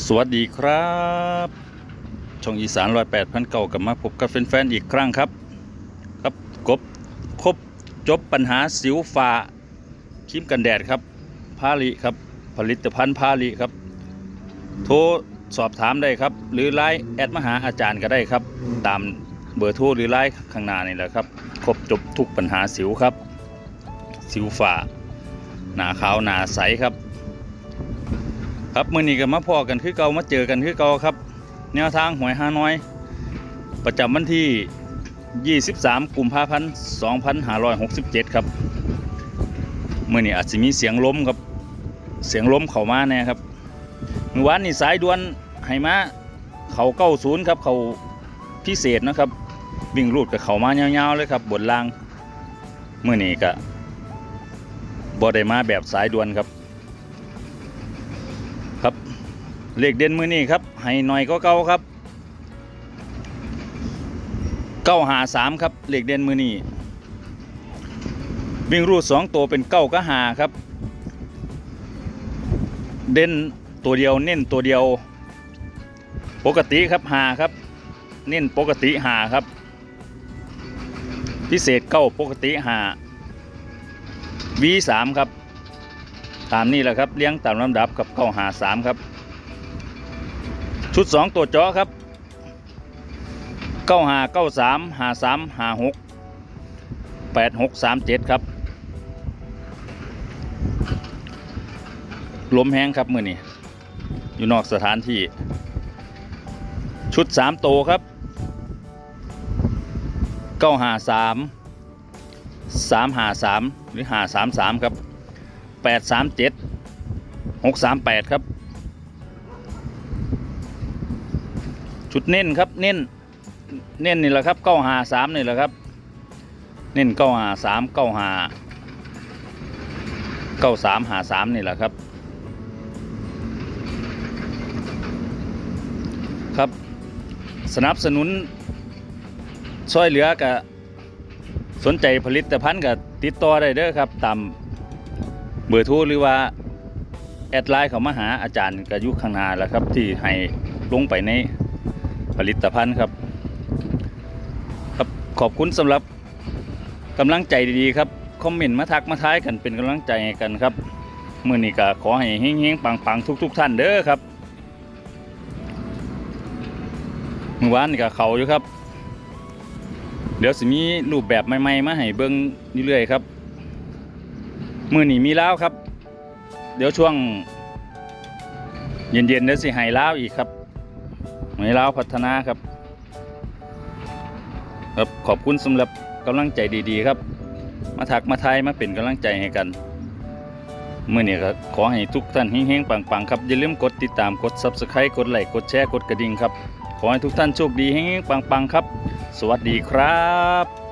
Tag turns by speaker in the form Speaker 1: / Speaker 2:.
Speaker 1: สวัสดีครับ ช่องอีสานร้อยแปดพันเก่ากับมาพบกับแฟนๆอีกครั้งครับ ครับกบครบจบปัญหาสิวฟ้าครีมกันแดดครับพาลิครับ ผลิตภัณฑ์พาลิครับ โทรสอบถามได้ครับ หรือไลน์แอดมาหาอาจารย์ก็ได้ครับ ตามเบอร์โทรหรือไลน์ข้างหน้านี่แหละครับ ครบจบทุกปัญหาสิวครับ สิวฟ้าหนาขาวหนาใสครับ ครับมื่อนี้ก็มาพอกันคือเก่ามาเจอกันคือเก่าครับ แนวทางหวยฮานอย ประจำวันที่ 23 กุมภาพันธ์ 2567 ครับมื่อนี้อาจจะมีเสียงล้มครับเสียงล้มเข้ามาแน่ครับเมื่อวานนี่สายด่วนให้มาเขาเก้าศูนย์ครับเขาพิเศษนะครับวิ่งรูดกับเขามายาวๆเลยครับบนล่างเมื่อนี้ก็บ่ได้มาแบบสายด่วนครับ ครับเลขเด่นมือนี้ครับให้หน่อยก็เก่าครับเก้าหาสามครับเลขเด่นมือนี้วิ่งรูดสองตัวเป็นเก้าก็หาครับ เด่นตัวเดียวเน้นตัวเดียว ปกติครับหาครับ เน้นปกติหาครับ พิเศษเก้าปกติหาวีสามครับ ตามนี้แหละครับเลี้ยงตามลำดับกับเข้าหาสามครับ ชุดสองตัวจาะครับเก้าหาเก้าสามหาสามหาหกแปดหกสามเจ็ดครับลมแห้งครับมือนี้อยู่นอกสถานที่ ชุดสามโตวครับเก้าหาสามสามหาสามหรือหาสามสามครับ แปดสามเจ็ดหกสามแปดครับ ชุดเน้นครับเน้นเน้นนี่แหละครับเก้าหาสามนี่แหละครับ เน้นเก้าหาสามเก้าหาเก้าสามหาสามนี่แหละครับ ครับ สนับสนุนช่วยเหลือกับสนใจผลิตภัณฑ์กับติดต่อได้เด้อครับตาม บอร์โทรหรือว่าแอดไลน์เขามาหาอาจารย์กยุข้างหน้าแล้วครับ ที่ให้ลงไปในผลิตภัณฑ์ครับ ครับขอบคุณสำหรับกำลังใจดีๆครับคอมเมนต์มาทักมาท้ายกันเป็นกำลังใจกันครับมื่อนี้ก็ขอให้เฮงๆปังๆทุก ๆ ท่านเด้อครับเมื่อวานนี่ก็เขาอยู่ครับ เดี๋ยวสิมีรูปแบบใหม่ๆมาให้เบิ่งเรื่อยๆครับ มือหนีมีแล้วครับ เดี๋ยวช่วง เย็นๆเดี๋ยวสิให้ล้าวอีกครับให้ล้าวพัฒนาครับ ครับขอบคุณสำหรับกำลังใจดีๆครับ มาถักมาทายมาเป็นกำลังใจให้กันเมื่อนี้ก็ขอให้ทุกท่านเฮงๆปังๆครับอย่าลืมกดติดตามกด subscribe กดไลค์กดแชร์กดกระดิ่งครับ ขอให้ทุกท่านโชคดีเฮงๆปังๆครับ สวัสดีครับ